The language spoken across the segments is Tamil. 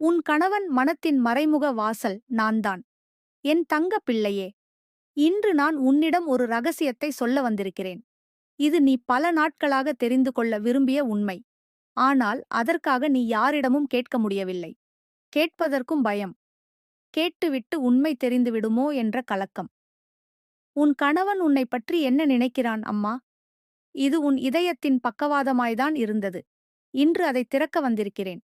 உன் கணவன் மனத்தின் மறைமுக வாசல் நான்தான். என் தங்க பிள்ளையே இன்று நான் உன்னிடம் ஒரு ரகசியத்தை சொல்ல வந்திருக்கிறேன். இது நீ பல நாட்களாக தெரிந்து கொள்ள விரும்பிய உண்மை. ஆனால் அதற்காக நீ யாரிடமும் கேட்க முடியவில்லை. கேட்பதற்கும் பயம். கேட்டுவிட்டு உண்மை தெரிந்துவிடுமோ என்ற கலக்கம். உன் கணவன் உன்னை பற்றி என்ன நினைக்கிறான் அம்மா? இது உன் இதயத்தின் பக்கவாதமாய்தான் இருந்தது. இன்று அதை திறக்க வந்திருக்கிறேன்.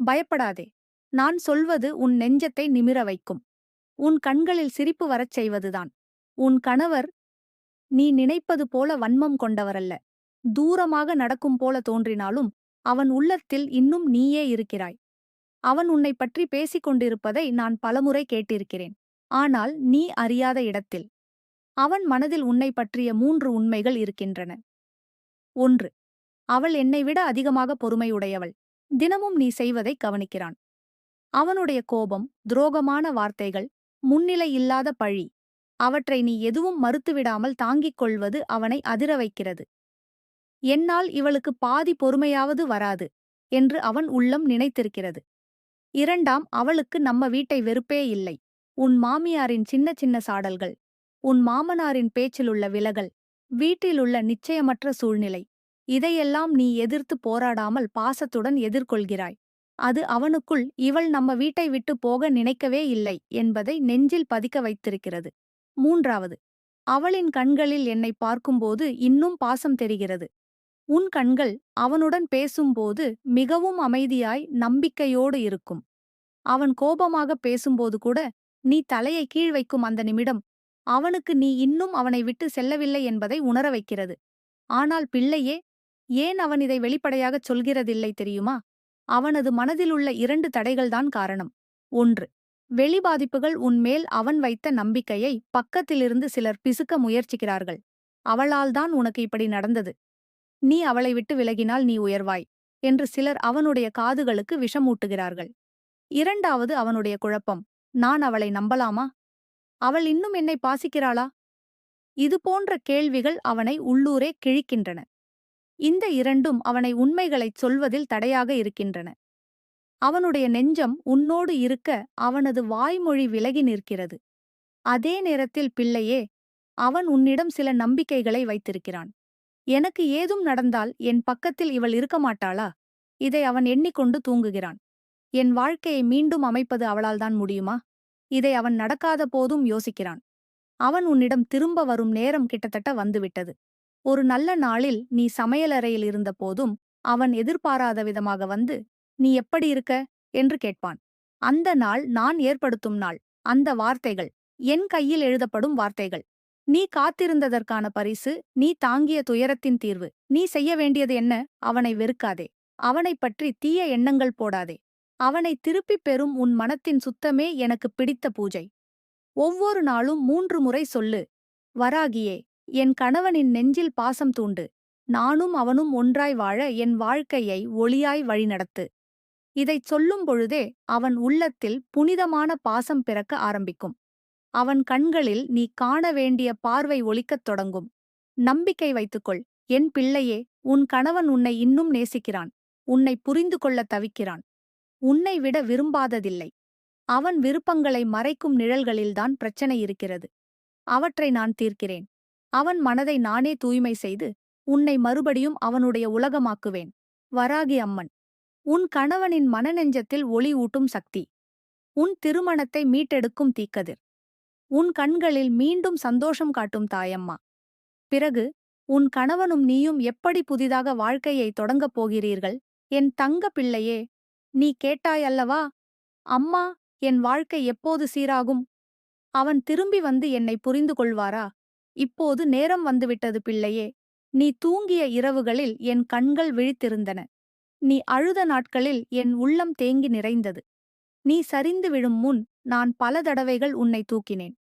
பயப்படாதே. நான் சொல்வது உன் நெஞ்சத்தை நிமிர வைக்கும். உன் கண்களில் சிரிப்பு வரச் செய்வதுதான். உன் கணவர் நீ நினைப்பது போல வன்மம் கொண்டவரல்ல. தூரமாக நடக்கும் போல தோன்றினாலும் அவன் உள்ளத்தில் இன்னும் நீயே இருக்கிறாய். அவன் உன்னை பற்றி பேசிக் கொண்டிருப்பதை நான் பலமுறை கேட்டிருக்கிறேன். ஆனால் நீ அறியாத இடத்தில். அவன் மனதில் உன்னை பற்றிய மூன்று உண்மைகள் இருக்கின்றன. ஒன்று அவள் என்னை விட அதிகமாக பொறுமையுடையவள். தினமும் நீ செய்வதை கவனிக்கிறான். அவனுடைய கோபம் துரோகமான வார்த்தைகள் முன்னிலை இல்லாத பழி அவற்றை நீ எதுவும் மறுத்துவிடாமல் தாங்கிக் கொள்வது அவனை அதிர வைக்கிறது. என்னால் இவளுக்கு பாதி பொறுமையாவது வராது என்று அவன் உள்ளம் நினைத்திருக்கிறது. இரண்டாம் அவளுக்கு நம்ம வீட்டை வெறுப்பே இல்லை. உன் மாமியாரின் சின்ன சின்ன சாடல்கள் உன் மாமனாரின் பேச்சிலுள்ள விலகல் வீட்டிலுள்ள நிச்சயமற்ற சூழ்நிலை இதையெல்லாம் நீ எதிர்த்து போராடாமல் பாசத்துடன் எதிர்கொள்கிறாய். அது அவனுக்குள் இவள் நம்ம வீட்டை விட்டு போக நினைக்கவே இல்லை என்பதை நெஞ்சில் பதிக்க வைத்திருக்கிறது. மூன்றாவது அவளின் கண்களில் என்னை பார்க்கும்போது இன்னும் பாசம் தெரிகிறது. உன் கண்கள் அவனுடன் பேசும்போது மிகவும் அமைதியாய் நம்பிக்கையோடு இருக்கும். அவன் கோபமாக பேசும்போது கூட நீ தலையை கீழ் வைக்கும் அந்த நிமிடம் அவனுக்கு நீ இன்னும் அவனை விட்டு செல்லவில்லை என்பதை உணர வைக்கிறது. ஆனால் பிள்ளையே ஏன் அவன் இதை வெளிப்படையாகச் சொல்கிறதில்லை தெரியுமா? அவனது மனதிலுள்ள இரண்டு தடைகள்தான் காரணம். ஒன்று வெளிபாதிப்புகள் உன்மேல் அவன் வைத்த நம்பிக்கையை பக்கத்திலிருந்து சிலர் பிசுக்க முயற்சிக்கிறார்கள். அவளால்தான் உனக்கு இப்படி நடந்தது. நீ அவளை விட்டு விலகினால் நீ உயர்வாய் என்று சிலர் அவனுடைய காதுகளுக்கு விஷமூட்டுகிறார்கள். இரண்டாவது அவனுடைய குழப்பம் நான் அவளை நம்பலாமா? அவள் இன்னும் என்னை பாசிக்கிறாளா? இது போன்ற கேள்விகள் அவனை உள்ளூரே கிழிக்கின்றன. இந்த இரண்டும் அவனை உண்மைகளைச் சொல்வதில் தடையாக இருக்கின்றன. அவனுடைய நெஞ்சம் உன்னோடு இருக்க அவனது வாய்மொழி விலகி நிற்கிறது. அதே நேரத்தில் பிள்ளையே அவன் உன்னிடம் சில நம்பிக்கைகளை வைத்திருக்கிறான். எனக்கு ஏதும் நடந்தால் என் பக்கத்தில் இவள் இருக்க மாட்டாளா? இதை அவன் எண்ணிக்கொண்டு தூங்குகிறான். என் வாழ்க்கையை மீண்டும் அமைப்பது அவளால்தான் முடியுமா? இதை அவன் நடக்காத போதும் யோசிக்கிறான். அவன் உன்னிடம் திரும்ப வரும் நேரம் கிட்டத்தட்ட வந்துவிட்டது. ஒரு நல்ல நாளில் நீ சமையலறையில் இருந்தபோதும் அவன் எதிர்பாராத விதமாக வந்து நீ எப்படி இருக்க? என்று கேட்பான். அந்த நாள் நான் ஏற்படுத்தும் நாள். அந்த வார்த்தைகள் என் கையில் எழுதப்படும் வார்த்தைகள். நீ காத்திருந்ததற்கான பரிசு நீ தாங்கிய துயரத்தின் தீர்வு நீ செய்ய வேண்டியது என்ன? அவனை வெறுக்காதே. அவனைப் பற்றி தீய எண்ணங்கள் போடாதே. அவனை திருப்பிப் பெறும் உன் மனத்தின் சுத்தமே எனக்கு பிடித்த பூஜை. ஒவ்வொரு நாளும் மூன்று முறை சொல்லு. வராகியே என் கணவனின் நெஞ்சில் பாசம் தூண்டு. நானும் அவனும் ஒன்றாய் வாழ என் வாழ்க்கையை ஒளியாய் வழிநடத்து. இதைச் சொல்லும் பொழுதே அவன் உள்ளத்தில் புனிதமான பாசம் பிறக்க ஆரம்பிக்கும். அவன் கண்களில் நீ காண வேண்டிய பார்வை ஒலிக்கத் தொடங்கும். நம்பிக்கை வைத்துக்கொள். என் பிள்ளையே உன் கணவன் உன்னை இன்னும் நேசிக்கிறான். உன்னை புரிந்து கொள்ளத் தவிக்கிறான். உன்னை விட விரும்பாததில்லை. அவன் விருப்பங்களை மறைக்கும் நிழல்களில்தான் பிரச்சனை இருக்கிறது. அவற்றை நான் தீர்க்கிறேன். அவன் மனதை நானே தூய்மை செய்து உன்னை மறுபடியும் அவனுடைய உலகமாக்குவேன். வராகி அம்மன் உன் கணவனின் மனநெஞ்சத்தில் ஒளி ஊட்டும் சக்தி உன் திருமணத்தை மீட்டெடுக்கும் தீக்கதிர் உன் கண்களில் மீண்டும் சந்தோஷம் காட்டும் தாயம்மா. பிறகு உன் கணவனும் நீயும் எப்படி புதிதாக வாழ்க்கையை தொடங்கப் போகிறீர்கள்? என் தங்க பிள்ளையே நீ கேட்டாய் அல்லவா அம்மா என் வாழ்க்கை எப்போது சீராகும்? அவன் திரும்பி வந்து என்னை புரிந்து கொள்வாரா இப்போது நேரம் வந்துவிட்டது பிள்ளையே. நீ தூங்கிய இரவுகளில் என் கண்கள் விழித்திருந்தன. நீ அழுத நாட்களில் என் உள்ளம் தேங்கி நிறைந்தது. நீ சரிந்து விழும் முன் நான் பல தடவைகள் உன்னை தூக்கினேன்.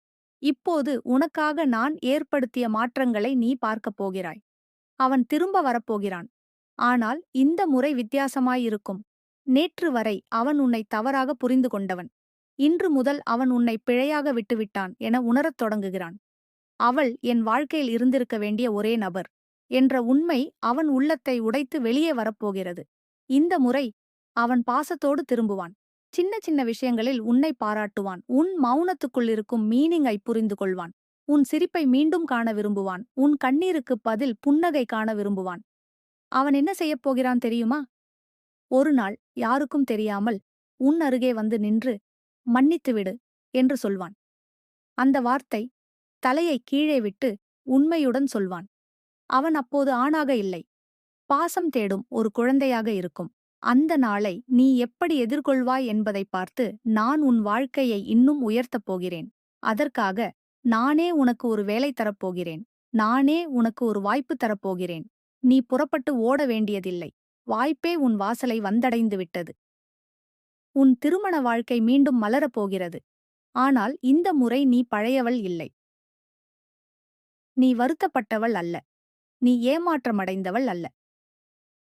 இப்போது உனக்காக நான் ஏற்படுத்திய மாற்றங்களை நீ பார்க்கப் போகிறாய். அவன் திரும்ப வரப்போகிறான். ஆனால் இந்த முறை வித்தியாசமாயிருக்கும். நேற்று வரை அவன் உன்னை தவறாக புரிந்து கொண்டவன். இன்று முதல் அவன் உன்னை பிழையாக விட்டுவிட்டான் என உணரத் தொடங்குகிறான். அவள் என் வாழ்க்கையில் இருந்திருக்க வேண்டிய ஒரே நபர் என்ற உண்மை அவன் உள்ளத்தை உடைத்து வெளியே வரப்போகிறது. இந்த முறை அவன் பாசத்தோடு திரும்புவான். சின்ன சின்ன விஷயங்களில் உன்னை பாராட்டுவான். உன் மௌனத்துக்குள் இருக்கும் மீனிங்கை புரிந்து கொள்வான். உன் சிரிப்பை மீண்டும் காண விரும்புவான். உன் கண்ணீருக்கு பதில் புன்னகை காண விரும்புவான். அவன் என்ன செய்யப் போகிறான் தெரியுமா? ஒரு நாள் யாருக்கும் தெரியாமல் உன் அருகே வந்து நின்று மன்னித்துவிடு என்று சொல்வான். அந்த வார்த்தை தலையை கீழே விட்டு உண்மையுடன் சொல்வான். அவன் அப்போது ஆணாக இல்லை. பாசம் தேடும் ஒரு குழந்தையாக இருக்கும். அந்த நாளை நீ எப்படி எதிர்கொள்வாய் என்பதை பார்த்து நான் உன் வாழ்க்கையை இன்னும் உயர்த்தப் போகிறேன். அதற்காக நானே உனக்கு ஒரு வேலை தரப்போகிறேன் நானே உனக்கு ஒரு வாய்ப்பு தரப்போகிறேன் நீ புறப்பட்டு ஓட வேண்டியதில்லை. வாய்ப்பே உன் வாசலை வந்தடைந்து விட்டது. உன் திருமண வாழ்க்கை மீண்டும் மலரப் போகிறது. ஆனால் இந்த முறை நீ பழையவள் இல்லை. நீ வருத்தப்பட்டவள் அல்ல. நீ ஏமாற்றமடைந்தவள் அல்ல.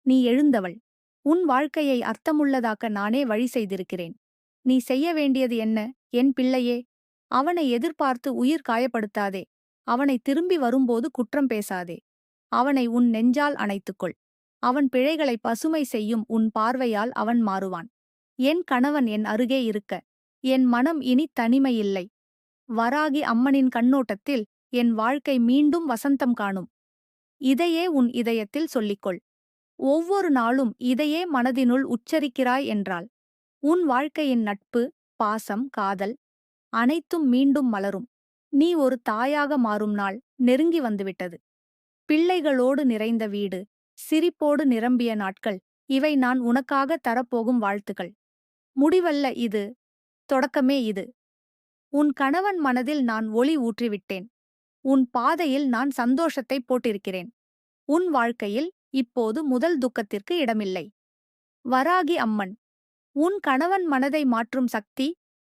நீ எழுந்தவள். உன் வாழ்க்கையை அர்த்தமுள்ளதாக்க நானே வழி செய்திருக்கிறேன். நீ செய்ய வேண்டியது என்ன? என் பிள்ளையே. அவனை எதிர்பார்த்து உயிர் காயப்படுத்தாதே. அவனை திரும்பி வரும்போது குற்றம் பேசாதே. அவனை உன் நெஞ்சால் அணைத்துக்கொள். அவன் பிழைகளை பசுமை செய்யும் உன் பார்வையால் அவன் மாறுவான். என் கணவன் என் அருகே இருக்க. என் மனம் இனி தனிமையில்லை. வராகி அம்மனின் கண்ணோட்டத்தில் என் வாழ்க்கை மீண்டும் வசந்தம் காணும். இதையே உன் இதயத்தில் சொல்லிக்கொள். ஒவ்வொரு நாளும் இதையே மனதினுள் உச்சரிக்கிறாய் என்றால் உன் வாழ்க்கையின் நட்பு பாசம் காதல் அனைத்தும் மீண்டும் மலரும். நீ ஒரு தாயாக மாறும் நாள் நெருங்கி வந்துவிட்டது. பிள்ளைகளோடு நிறைந்த வீடு சிரிப்போடு நிரம்பிய நாட்கள் இவை நான் உனக்காக தரப்போகும் வாழ்த்துகள் முடிவல்ல இது தொடக்கமே இது. உன் கணவன் மனதில் நான் ஒளி ஊற்றிவிட்டேன். உன் பாதையில் நான் சந்தோஷத்தை போட்டிருக்கிறேன். உன் வாழ்க்கையில் இப்போது முதல் துக்கத்திற்கு இடமில்லை. வராகி அம்மன் உன் கணவன் மனதை மாற்றும் சக்தி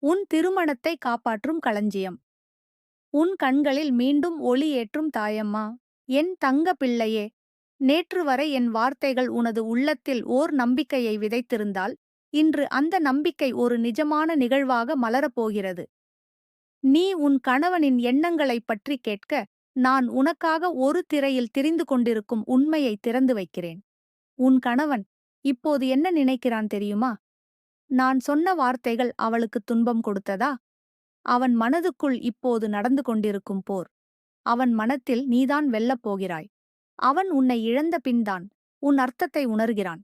உன் திருமணத்தை காப்பாற்றும் களஞ்சியம். உன் கண்களில் மீண்டும் ஒளி ஏற்றும் தாயம்மா என் தங்க பிள்ளையே நேற்று வரை என் வார்த்தைகள் உனது உள்ளத்தில் ஓர் நம்பிக்கையை விதைத்திருந்தால் இன்று அந்த நம்பிக்கை ஒரு நிஜமான நிகழ்வாக மலரப்போகிறது நீ உன் கணவனின் எண்ணங்களைப் பற்றி கேட்க நான் உனக்காக ஒரு திரையில் திரிந்து கொண்டிருக்கும் உண்மையை திறந்து வைக்கிறேன். உன் கணவன் இப்போது என்ன நினைக்கிறான் தெரியுமா? நான் சொன்ன வார்த்தைகள் அவளுக்கு துன்பம் கொடுத்ததா? அவன் மனதுக்குள் இப்போது நடந்து கொண்டிருக்கும் போர். அவன் மனத்தில் நீதான் வெல்லப் போகிறாய். அவன் உன்னை இழந்த பின்தான் உன் அர்த்தத்தை உணர்கிறான்.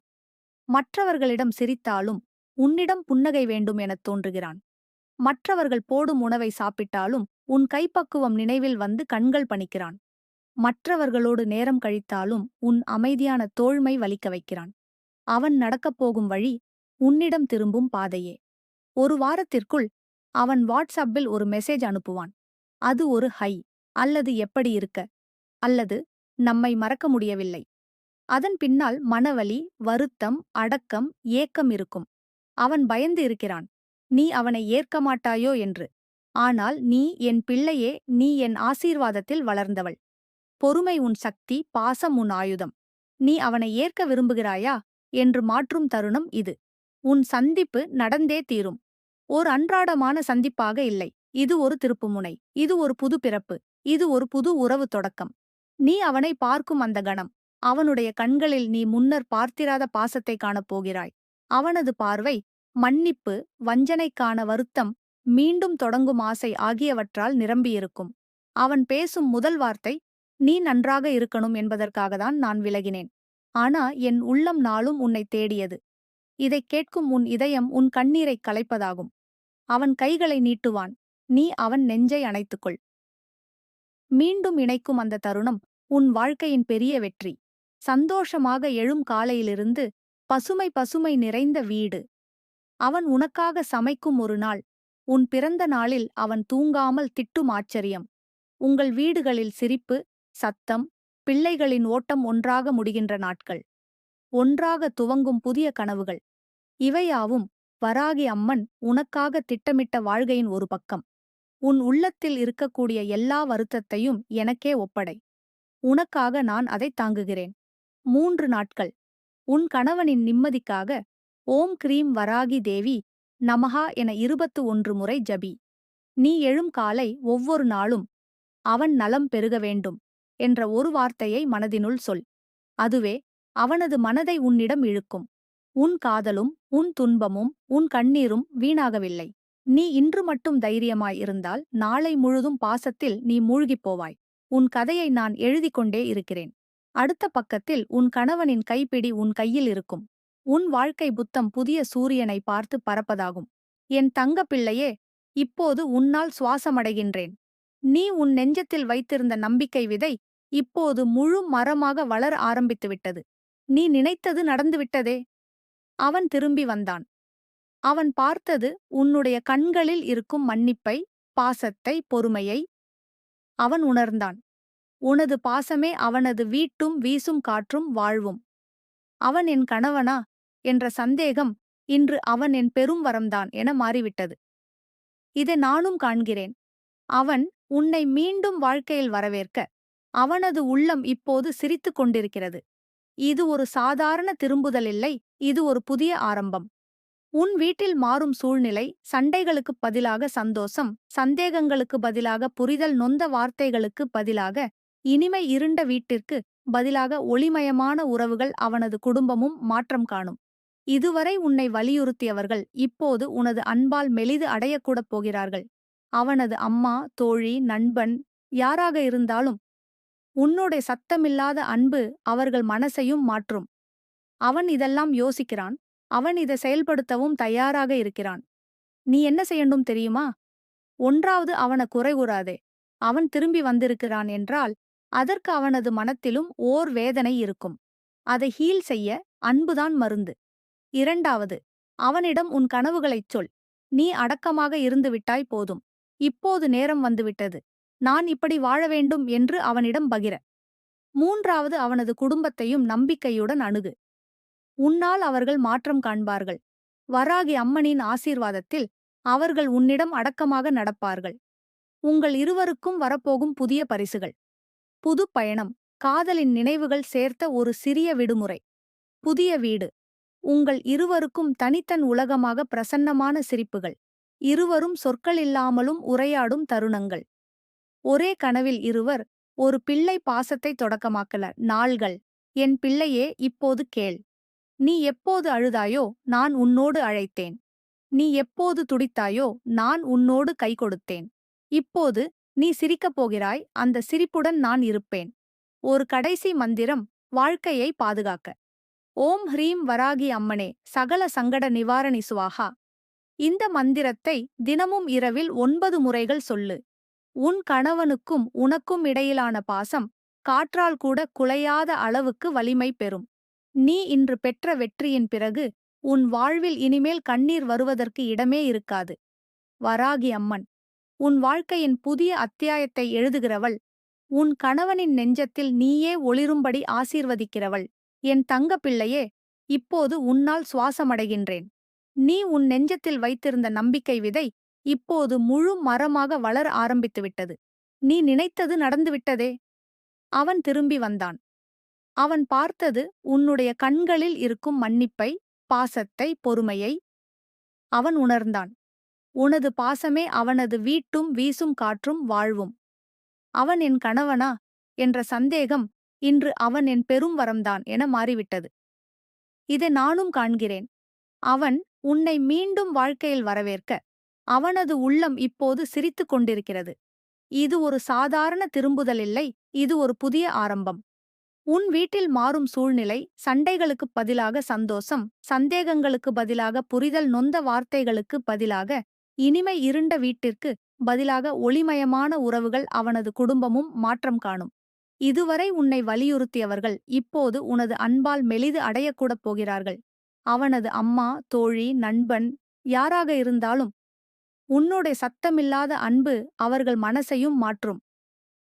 மற்றவர்களிடம் சிரித்தாலும் உன்னிடம் புன்னகை வேண்டும் எனத் தோன்றுகிறான். மற்றவர்கள் போடும் உணவை சாப்பிட்டாலும் உன் கைப்பக்குவம் நினைவில் வந்து கண்கள் பணிக்கிறான். மற்றவர்களோடு நேரம் கழித்தாலும் உன் அமைதியான தோழ்மை வலிக்க வைக்கிறான். அவன் நடக்கப் போகும் வழி உன்னிடம் திரும்பும் பாதையே. ஒரு வாரத்திற்குள் அவன் வாட்ஸ்அப்பில் ஒரு மெசேஜ் அனுப்புவான். அது ஒரு ஹை அல்லது எப்படி இருக்க? அல்லது நம்மை மறக்க முடியவில்லை. அதன் பின்னால் மனவலி வருத்தம் அடக்கம் ஏக்கம் இருக்கும். அவன் பயந்து இருக்கிறான். நீ அவனை ஏற்க மாட்டாயோ என்று. ஆனால் நீ என் பிள்ளையே நீ என் ஆசீர்வாதத்தில் வளர்ந்தவள். பொறுமை உன் சக்தி பாசம் உன் ஆயுதம். நீ அவனை ஏற்க விரும்புகிறாயா? என்று மாற்றும் தருணம் இது. உன் சந்திப்பு நடந்தே தீரும். ஓர் அன்றாடமான சந்திப்பாக இல்லை. இது ஒரு திருப்புமுனை. இது ஒரு புது பிறப்பு. இது ஒரு புது உறவு தொடக்கம். நீ அவனை பார்க்கும் அந்த கணம். அவனுடைய கண்களில் நீ முன்னர் பார்த்திராத பாசத்தை காணப் போகிறாய் அவனது பார்வை மன்னிப்பு வஞ்சனைக்கான வருத்தம் மீண்டும் தொடங்கும் ஆசை ஆகியவற்றால் நிரம்பியிருக்கும். அவன் பேசும் முதல் வார்த்தை நீ நன்றாக இருக்கணும் என்பதற்காகத்தான் நான் விலகினேன். ஆனா என் உள்ளம் நாளும் உன்னை தேடியது. இதைக் கேட்கும் உன் இதயம் உன் கண்ணீரைக் கலைப்பதாகும். அவன் கைகளை நீட்டுவான். நீ அவன் நெஞ்சை அணைத்துக்கொள். மீண்டும் இணைக்கும் அந்த தருணம் உன் வாழ்க்கையின் பெரிய வெற்றி. சந்தோஷமாக எழும் காலையிலிருந்து பசுமை பசுமை நிறைந்த வீடு. அவன் உனக்காக சமைக்கும் ஒரு நாள். உன் பிறந்த நாளில் அவன் தூங்காமல் திட்டும் ஆச்சரியம். உங்கள் வீடுகளில் சிரிப்பு சத்தம் பிள்ளைகளின் ஓட்டம் ஒன்றாக முடிகின்ற நாட்கள். ஒன்றாக துவங்கும் புதிய கனவுகள். இவையாவும் வராகி அம்மன் உனக்காக திட்டமிட்ட வாழ்கையின் ஒரு பக்கம். உன் உள்ளத்தில் இருக்கக்கூடிய எல்லா வருத்தத்தையும் எனக்கே ஒப்படை. உனக்காக நான் அதைத் தாங்குகிறேன். மூன்று நாட்கள். உன் கணவனின் நிம்மதிக்காக ஓம் கிரீம் வராகி தேவி நமஹா என இருபத்து ஒன்று முறை ஜபி. நீ எழும் காலை ஒவ்வொரு நாளும் அவன் நலம் பெருக வேண்டும் என்ற ஒரு வார்த்தையை மனதினுள் சொல். அதுவே அவனது மனதை உன்னிடம் இழுக்கும். உன் காதலும் உன் துன்பமும் உன் கண்ணீரும் வீணாகவில்லை. நீ இன்று மட்டும் தைரியமாய் இருந்தால் நாளை முழுதும் பாசத்தில் நீ மூழ்கிப் போவாய். உன் கதையை நான் எழுதிக் கொண்டே இருக்கிறேன். அடுத்த பக்கத்தில் உன் கணவனின் கைப்பிடி உன் கையில் இருக்கும். உன் வாழ்க்கை புத்தம் புதிய சூரியனை பார்த்து பறப்பதாகும் என் தங்க பிள்ளையே இப்போது உன்னால் சுவாசமடைகின்றேன். நீ உன் நெஞ்சத்தில் வைத்திருந்த நம்பிக்கை விதை இப்போது முழு மரமாக வளர ஆரம்பித்துவிட்டது நீ நினைத்தது நடந்துவிட்டதே அவன் திரும்பி வந்தான். அவன் பார்த்தது உன்னுடைய கண்களில் இருக்கும் மன்னிப்பை பாசத்தை பொறுமையை. அவன் உணர்ந்தான். உனது பாசமே அவனது வீட்டும் வீசும் காற்றும் வாழ்வும். அவன் என் கணவனா என்ற சந்தேகம் இன்று அவன் என் பெரும் வரம்தான் என மாறிவிட்டது. இதை நானும் காண்கிறேன். அவன் உன்னை மீண்டும் வாழ்க்கையில் வரவேற்க அவனது உள்ளம் இப்போது சிரித்துக் கொண்டிருக்கிறது. இது ஒரு சாதாரண திரும்புதல் இல்லை இது ஒரு புதிய ஆரம்பம். உன் வீட்டில் மாறும் சூழ்நிலை சண்டைகளுக்குப் பதிலாக சந்தோஷம் சந்தேகங்களுக்கு பதிலாக புரிதல் நொந்த வார்த்தைகளுக்கு பதிலாக இனிமை இருண்ட வீட்டிற்கு பதிலாக ஒளிமயமான உறவுகள் அவனது குடும்பமும் மாற்றம் காணும். இதுவரை உன்னை வலியுறுத்தியவர்கள் இப்போது உனது அன்பால் மெலிது அடையக்கூடப் போகிறார்கள். அவனது அம்மா தோழி நண்பன் யாராக இருந்தாலும் உன்னுடைய சத்தமில்லாத அன்பு அவர்கள் மனசையும் மாற்றும். அவன் இதெல்லாம் யோசிக்கிறான். அவன் இதை செயல்படுத்தவும் தயாராக இருக்கிறான். நீ என்ன செய்யணும் தெரியுமா? ஒன்றாவது அவனை குறை கூறாதே. அவன் திரும்பி வந்திருக்கிறான் என்றால் அதற்கு அவனது மனத்திலும் ஓர் வேதனை இருக்கும். அதை ஹீல் செய்ய அன்புதான் மருந்து. இரண்டாவது அவனிடம் உன் கனவுகளைச் சொல். நீ அடக்கமாக இருந்துவிட்டாய் போதும். இப்போது நேரம் வந்துவிட்டது. நான் இப்படி வாழ வேண்டும் என்று அவனிடம் பகிர. மூன்றாவது அவனது குடும்பத்தையும் நம்பிக்கையுடன் அணுகு. உன்னால் அவர்கள் மாற்றம் காண்பார்கள். வராகி அம்மனின் ஆசீர்வாதத்தில் அவர்கள் உன்னிடம் அடக்கமாக நடப்பார்கள். உங்கள் இருவருக்கும் வரப்போகும் புதிய பரிசுகள். புது பயணம் காதலின் நினைவுகள் சேர்த்த ஒரு சிறிய விடுமுறை. புதிய வீடு. உங்கள் இருவருக்கும் தனித்தன் உலகமாக பிரசன்னமான சிரிப்புகள். இருவரும் சொற்களில்லாமலும் உரையாடும் தருணங்கள். ஒரே கனவில் இருவர் ஒரு பிள்ளை பாசத்தை தொடக்கமாக்கல. நாள்கள். என் பிள்ளையே இப்போது கேள். நீ எப்போது அழுதாயோ நான் உன்னோடு அழைத்தேன். நீ எப்போது துடித்தாயோ நான் உன்னோடு கை கொடுத்தேன். இப்போது நீ சிரிக்கப் போகிறாய் அந்த சிரிப்புடன் நான் இருப்பேன். ஒரு கடைசி மந்திரம் வாழ்க்கையை பாதுகாக்க. ஓம் ஹ்ரீம் வராகி அம்மனே சகல சங்கட நிவாரணி சுவாகா. இந்த மந்திரத்தை தினமும் இரவில் ஒன்பது முறைகள் சொல்லு. உன் கணவனுக்கும் உனக்கும் இடையிலான பாசம் காற்றால் கூட குலையாத அளவுக்கு வலிமை பெறும். நீ இன்று பெற்ற வெற்றியின் பிறகு உன் வாழ்வில் இனிமேல் கண்ணீர் வருவதற்கு இடமே இருக்காது. வராகி அம்மன் உன் வாழ்க்கையின் புதிய அத்தியாயத்தை எழுதுகிறவள் உன் கணவனின் நெஞ்சத்தில் நீயே ஒளிரும்படி ஆசீர்வதிக்கிறவள். என் தங்கப்பிள்ளையே இப்போது உன்னால் சுவாசமடைகின்றேன். நீ உன் நெஞ்சத்தில் வைத்திருந்த நம்பிக்கை விதை இப்போது முழு மரமாக வளர ஆரம்பித்துவிட்டது. நீ நினைத்தது நடந்துவிட்டதே? அவன் திரும்பி வந்தான். அவன் பார்த்தது உன்னுடைய கண்களில் இருக்கும் மன்னிப்பை பாசத்தை பொறுமையை. அவன் உணர்ந்தான். உனது பாசமே அவனது வீட்டும் வீசும் காற்றும் வாழ்வும். அவன் என் கணவனா? என்ற சந்தேகம் இன்று அவன் என் பெரும் வரம்தான் என மாறிவிட்டது. இதை நானும் காண்கிறேன். அவன் உன்னை மீண்டும் வாழ்க்கையில் வரவேற்க அவனது உள்ளம் இப்போது சிரித்துக் கொண்டிருக்கிறது. இது ஒரு சாதாரண திரும்புதல் இல்லை இது ஒரு புதிய ஆரம்பம். உன் வீட்டில் மாறும் சூழ்நிலை சண்டைகளுக்குப் பதிலாக சந்தோஷம் சந்தேகங்களுக்கு பதிலாக புரிதல் நொந்த வார்த்தைகளுக்கு பதிலாக இனிமை இருண்ட வீட்டிற்கு பதிலாக ஒளிமயமான உறவுகள் அவனது குடும்பமும் மாற்றம் காணும். இதுவரை உன்னை வலியுறுத்தியவர்கள் இப்போது உனது அன்பால் மெலிது அடையக்கூடப் போகிறார்கள். அவனது அம்மா தோழி நண்பன் யாராக இருந்தாலும் உன்னுடைய சத்தமில்லாத அன்பு அவர்கள் மனசையும் மாற்றும்.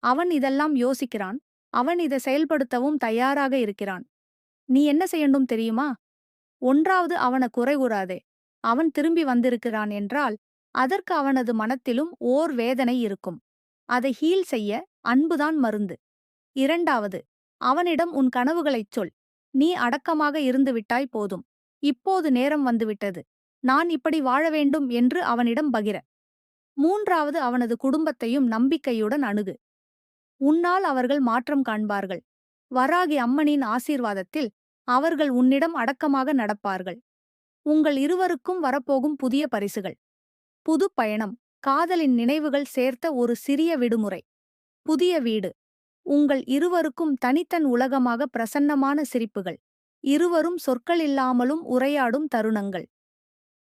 அவன் இதெல்லாம் யோசிக்கிறான். அவன் இதை செயல்படுத்தவும் தயாராக இருக்கிறான். நீ என்ன செய்யணும் தெரியுமா? ஒன்றாவது அவனை குறை கூறாதே. அவன் திரும்பி வந்திருக்கிறான் என்றால் அதற்கு அவனது மனத்திலும் ஓர் வேதனை இருக்கும். அதை ஹீல் செய்ய அன்புதான் மருந்து. இரண்டாவது அவனிடம் உன் கனவுகளைச் சொல். நீ அடக்கமாக இருந்துவிட்டாய் போதும். இப்போது நேரம் வந்துவிட்டது. நான் இப்படி வாழ வேண்டும் என்று அவனிடம் பகிர. மூன்றாவது அவனது குடும்பத்தையும் நம்பிக்கையுடன் அணுகு. உன்னால் அவர்கள் மாற்றம் காண்பார்கள். வராகி அம்மனின் ஆசீர்வாதத்தில் அவர்கள் உன்னிடம் அடக்கமாக நடப்பார்கள். உங்கள் இருவருக்கும் வரப்போகும் புதிய பரிசுகள். புது பயணம் காதலின் நினைவுகள் சேர்த்த ஒரு சிறிய விடுமுறை. புதிய வீடு. உங்கள் இருவருக்கும் தனித்தன் உலகமாக பிரசன்னமான சிரிப்புகள். இருவரும் சொற்களில்லாமலும் உரையாடும் தருணங்கள்.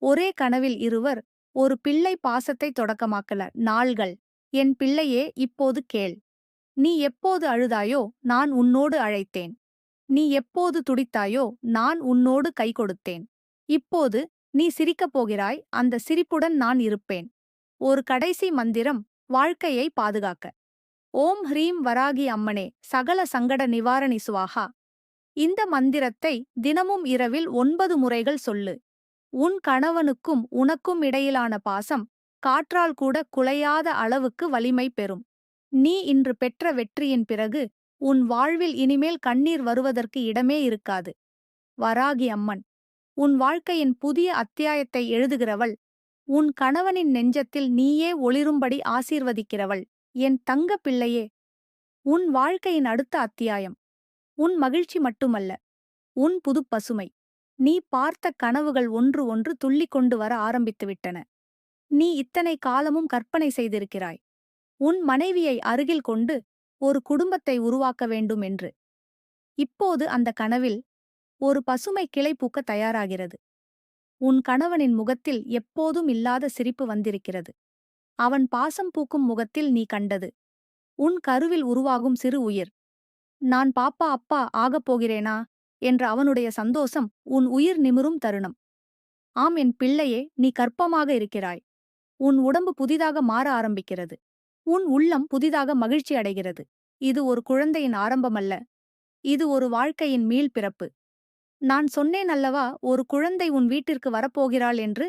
ஒரே கனவில் இருவர் ஒரு பிள்ளை பாசத்தை தொடக்கமாக்கல நாள்கள் என் பிள்ளையே இப்போது கேள். நீ எப்போது அழுதாயோ நான் உன்னோடு அழைத்தேன். நீ எப்போது துடித்தாயோ நான் உன்னோடு கை கொடுத்தேன். இப்போது நீ சிரிக்கப் போகிறாய் அந்த சிரிப்புடன் நான் இருப்பேன். ஒரு கடைசி மந்திரம் வாழ்க்கையை பாதுகாக்க. ஓம் ஹ்ரீம் வராகி அம்மனே சகல சங்கட நிவாரணி சுவாகா. இந்த மந்திரத்தை தினமும் இரவில் ஒன்பது முறைகள் சொல்லு. உன் கணவனுக்கும் உனக்கும் இடையிலான பாசம் காற்றால் கூட குலையாத அளவுக்கு வலிமை பெறும். நீ இன்று பெற்ற வெற்றியின் பிறகு உன் வாழ்வில் இனிமேல் கண்ணீர் வருவதற்கு இடமே இருக்காது. வராகி அம்மன் உன் வாழ்க்கையின் புதிய அத்தியாயத்தை எழுதுகிறவள் உன் கணவனின் நெஞ்சத்தில் நீயே ஒளிரும்படி ஆசீர்வதிக்கிறவள். என் தங்க பிள்ளையே உன் வாழ்க்கையின் அடுத்த அத்தியாயம். உன் மகிழ்ச்சி மட்டுமல்ல உன் புதுப்பசுமை நீ பார்த்த கனவுகள் ஒன்று ஒன்று துள்ளிக் கொண்டு வர ஆரம்பித்துவிட்டன நீ இத்தனை காலமும் கற்பனை செய்திருக்கிறாய். உன் மனைவியை அருகில் கொண்டு ஒரு குடும்பத்தை உருவாக்க வேண்டும் என்று. இப்போது அந்த கனவில் ஒரு பசுமை கிளை பூக்க தயாராகிறது. உன் கணவனின் முகத்தில் எப்போதும் இல்லாத சிரிப்பு வந்திருக்கிறது. அவன் பாசம் பூக்கும் முகத்தில் நீ கண்டது. உன் கருவில் உருவாகும் சிறு உயிர். நான் பாப்பா அப்பா ஆகப் போகிறேனா? என்ற அவனுடைய சந்தோஷம் உன் உயிர் நிமிரும் தருணம். ஆம் என் பிள்ளையே நீ கற்பமாக இருக்கிறாய். உன் உடம்பு புதிதாக மாற ஆரம்பிக்கிறது. உன் உள்ளம் புதிதாக மகிழ்ச்சி அடைகிறது. இது ஒரு குழந்தையின் ஆரம்பமல்ல. இது ஒரு வாழ்க்கையின் மீள் பிறப்பு. நான் சொன்னேன் அல்லவா ஒரு குழந்தை உன் வீட்டிற்கு வரப்போகிறாள் என்று?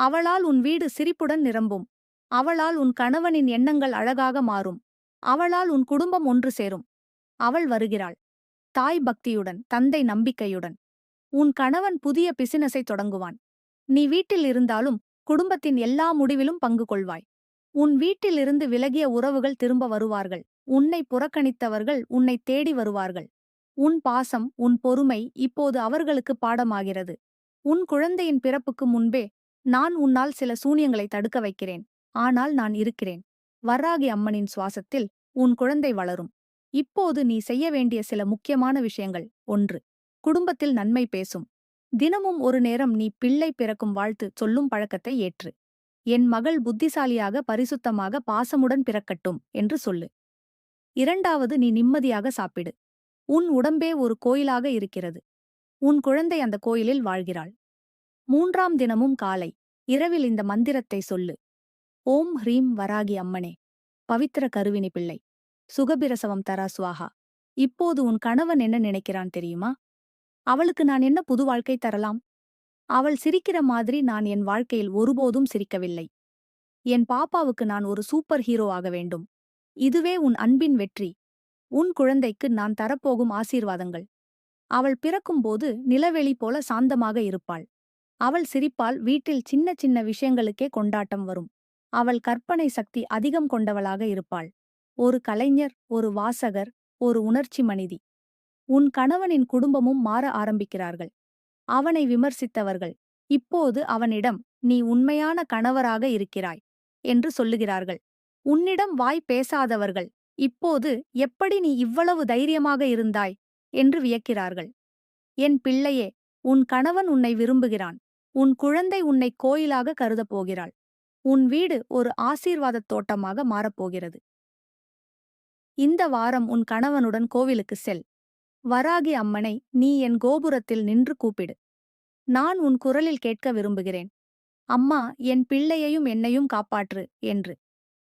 அவளால் உன் வீடு சிரிப்புடன் நிரம்பும். அவளால் உன் கணவனின் எண்ணங்கள் அழகாக மாறும். அவளால் உன் குடும்பம் ஒன்று சேரும். அவள் வருகிறாள். தாய் பக்தியுடன் தந்தை நம்பிக்கையுடன். உன் கணவன் புதிய பிசினஸை தொடங்குவான். நீ வீட்டில் இருந்தாலும் குடும்பத்தின் எல்லா முடிவிலும் பங்கு கொள்வாய். உன் வீட்டிலிருந்து விலகிய உறவுகள் திரும்ப வருவார்கள். உன்னை புறக்கணித்தவர்கள் உன்னை தேடி வருவார்கள். உன் பாசம் உன் பொறுமை இப்போது அவர்களுக்கு பாடமாகிறது. உன் குழந்தையின் பிறப்புக்கு முன்பே நான் உன்னால் சில சூனியங்களை தடுக்க வைக்கிறேன். ஆனால் நான் இருக்கிறேன். வர்ராகி அம்மனின் சுவாசத்தில் உன் குழந்தை வளரும். இப்போது நீ செய்ய வேண்டிய சில முக்கியமான விஷயங்கள். ஒன்று குடும்பத்தில் நன்மை பேசும். தினமும் ஒரு நேரம் நீ பிள்ளை பிறக்கும் வாழ்த்து சொல்லும் பழக்கத்தை ஏற்று. என் மகள் புத்திசாலியாக பரிசுத்தமாக பாசமுடன் பிறக்கட்டும் என்று சொல்லு. இரண்டாவது நீ நிம்மதியாக சாப்பிடு. உன் உடம்பே ஒரு கோயிலாக இருக்கிறது. உன் குழந்தை அந்த கோயிலில் வாழ்கிறாள். மூன்றாம் தினமும் காலை. இரவில் இந்த மந்திரத்தை சொல்லு. ஓம் ஹ்ரீம் வராகி அம்மனே. பவித்திர கருவினி பிள்ளை. சுகபிரசவம் தரா சுவாகா. இப்போது உன் கணவன் என்ன நினைக்கிறான் தெரியுமா? அவளுக்கு நான் என்ன புது வாழ்க்கை தரலாம்? அவள் சிரிக்கிற மாதிரி நான் என் வாழ்க்கையில் ஒருபோதும் சிரிக்கவில்லை. என் பாப்பாவுக்கு நான் ஒரு சூப்பர் ஹீரோ ஆக வேண்டும். இதுவே உன் அன்பின் வெற்றி. உன் குழந்தைக்கு நான் தரப்போகும் ஆசீர்வாதங்கள். அவள் பிறக்கும்போது நிலவெளி போல சாந்தமாக இருப்பாள். அவள் சிரிப்பால் வீட்டில் சின்ன சின்ன விஷயங்களுக்கே கொண்டாட்டம் வரும். அவள் கற்பனை சக்தி அதிகம் கொண்டவளாக இருப்பாள். ஒரு கலைஞர் ஒரு வாசகர் ஒரு உணர்ச்சி மனிதி. உன் கணவனின் குடும்பமும் மாற ஆரம்பிக்கிறார்கள். அவனை விமர்சித்தவர்கள் இப்போது அவனிடம் நீ உண்மையான கணவராக இருக்கிறாய் என்று சொல்லுகிறார்கள். உன்னிடம் வாய் பேசாதவர்கள் இப்போது எப்படி நீ இவ்வளவு தைரியமாக இருந்தாய்? என்று வியக்கிறார்கள். என் பிள்ளையே உன் கணவன் உன்னை விரும்புகிறான். உன் குழந்தை உன்னை கோயிலாக கருதப் போகிறாள். உன் வீடு ஒரு ஆசீர்வாதத் தோட்டமாக மாறப்போகிறது இந்த வாரம் உன் கணவனுடன் கோவிலுக்கு செல். வராகி அம்மனை நீ என் கோபுரத்தில் நின்று கூப்பிடு. நான் உன் குரலில் கேட்க விரும்புகிறேன். அம்மா என் பிள்ளையையும் என்னையும் காப்பாற்று என்று.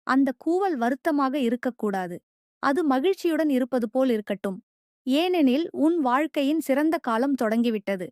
அந்த கூவல் வருத்தமாக இருக்கக்கூடாது அது மகிழ்ச்சியுடன் இருப்பது போல் இருக்கட்டும். ஏனெனில் உன் வாழ்க்கையின் சிறந்த காலம் தொடங்கிவிட்டது.